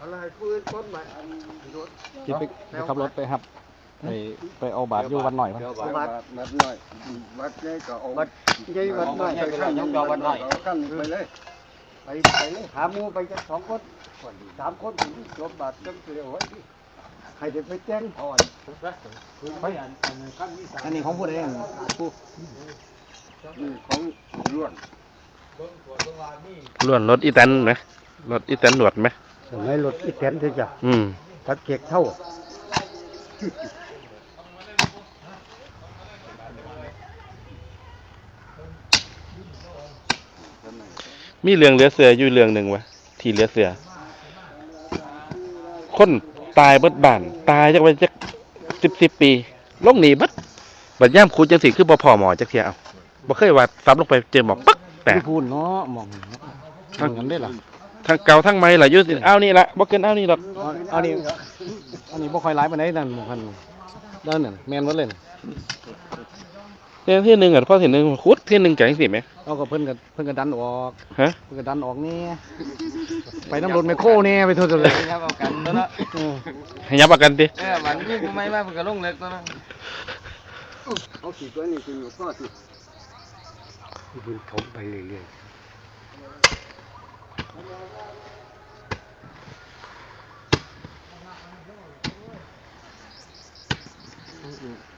องที่ทำนี้ปุ๊ปุ๊ผู้ขับรถเจ็บดูไหนอะไรปืนก้นไหมรถ คิดไปไปขับรถไปครับไปไปเอาบาทอยู่วันหน่อยครับ วัดวัดน้อยวัดใหญ่ก็เอาวัดใหญ่วัดน้อย ไปขั้นยกยอวัดน้อยขั้นไปเลยไปไปเลยหามูไปจะสองคนสามคนถึงจบบาทจนเกลียวไว้ใครจะไปแจ้งอ่อนอันนี้ของผู้ใดผู้นี่ของล้วนล้วนรถอีแตนไหมรถอีแตนหนวดไหม สมัยรถอีแตนเถอะจ้ะอืมตัดเกียกเท่ามีเรื่องเหลือเสืออยู่เรื่องหนึ่งวะที่เหลือเสือ คนตายเบิดบ้าน ตายจักไปจักสิบสิบปีลงหนีเบิดบัดย่ามคูจังสิคือบ่พอหมอจักเทียเอาบ่เคยว่าซับลงไปเจอหมอปึ๊กแต่ผู้พูดเนาะมองทางนั้นได้ล่ะ ทั้งเก่าทั้งใหม่ล่ะอยู่สิเอานี่ละบ่เกินเอานี่หรอกเอาอันนี้อันนี้บ่ค่อยหลายปานใดนั่นหมู่คันด้านนั่นแม่นหมดเลยน่ะเที่ยที่หนึ่งอะข้อที่หนึ่งคุดที่หนึ่งแก่งสิไหมเอาก็เพิ่นก็เพิ่นก็ดันออก ฮะเพิ่นก็ดันออกนี่ไปน้ำรถแมคโครนี่ไปทั่วเลยครับเอากันตัวเนาะเออให้ยับประกันติเออมันมีผู้ไม่มาเพิ่นก็ลงเล็กตัวเนาะเอาสีตัวนี้คือพ่อสิบุญถมไปเรื่อย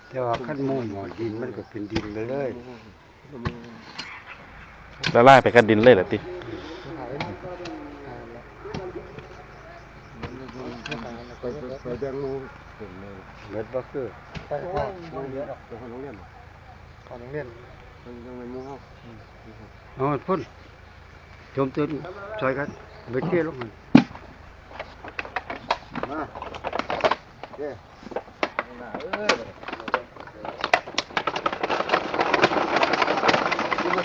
แต่ว่าขั้นมุ่งหมอดินมันก็เป็นดินเลยเลยละลายไปกันดินเลยเหรอติไปไปแดงมูเม็ดบักเกอร์ไปพ่อโรงเรียนไปโรงเรียนขอโรงเรียนไปโรงเรียนมูเฮาอ๋อพุ่น chôm 좀더 저희가 몇 개로 하나 예 하나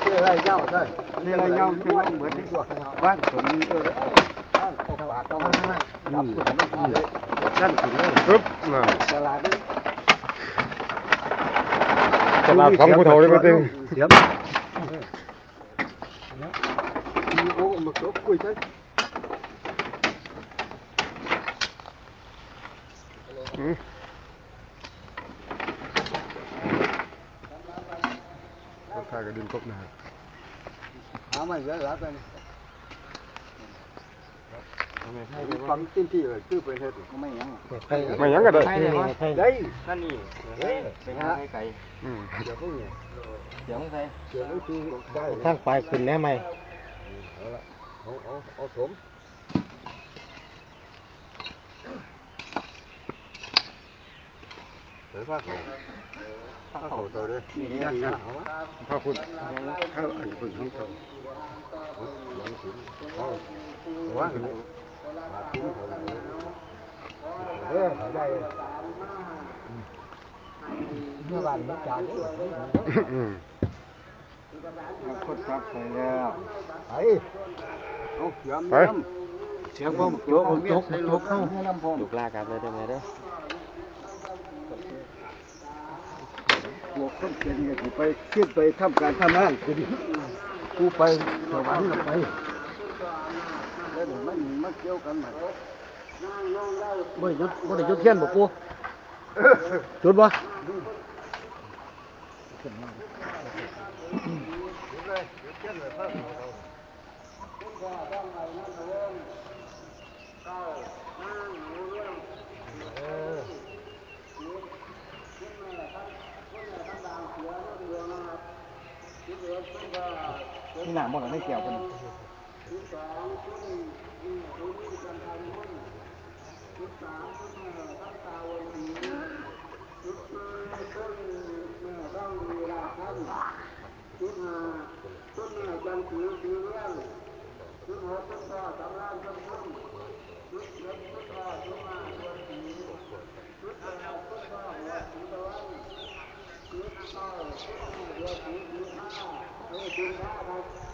đưa lại nhau đây đưa lại nhau chứ không mới đi được vâng cũng như tôi đấy chân cũng rất là là phóng của thầu đấy mà tiêu Ố một số cười chân. Ừ. Có khai cái đinh cốc này. Hả mày dễ lát đây. Phẳng tin thì ở tư bên hết rồi. Mày nhắn. Mày nhắn ở đây. Đây. Đây. Đây. Đây. Đây. Ừ. Giờ không nhỉ. Giờ không thấy. Giờ không thấy. Thằng phải quỳnh em mày ổ ổ ổ xuống. Tới phát khẩu phát khẩu đây đi. Ra hả phát khẩu anh phun không khẩu vẫn xuống không đấy กัน ราคาก็ดินครบนะ หาไม่เยอะแล้วกันฟังติ้นที่เลยคือเป็นเหตุไม่ยัง ไม่หยังก็ได้ ได้ นั่นนี่ไปหาไก่ อืม เดี๋ยวพวกเนี่ย เสียงใส่ เดี๋ยวไม่คือได้ ทางไปขึ้นแน่ไหม เอาเอาเอาสมเดี๋ยวพาเขาพาเขาตัวเลยนี่นะ เอาพระคุณเข้าอันพึ่งของเขาเอาว่างเลยมาทิ้งเขาเลยเออได้เมื่อวานมันจ่ายอืมคนทักไปแล้วไปเอาย้ำไปย้ำเสียงผมโจกโจกโจกเข้าน้ำพงลูกลากันเลยได้ไหมเด้อโจกคนเก่งเนี่ยไปขึ้นไปทำการทำงานคือกูไปสวรรค์ไปแล้วมันมันเกี่ยวกั นไหมบ่ได้ยุดบ่ได้ยุดเทียนบ่ปูจุดบ่นี่หนาหมดแล้วไม่เล็ก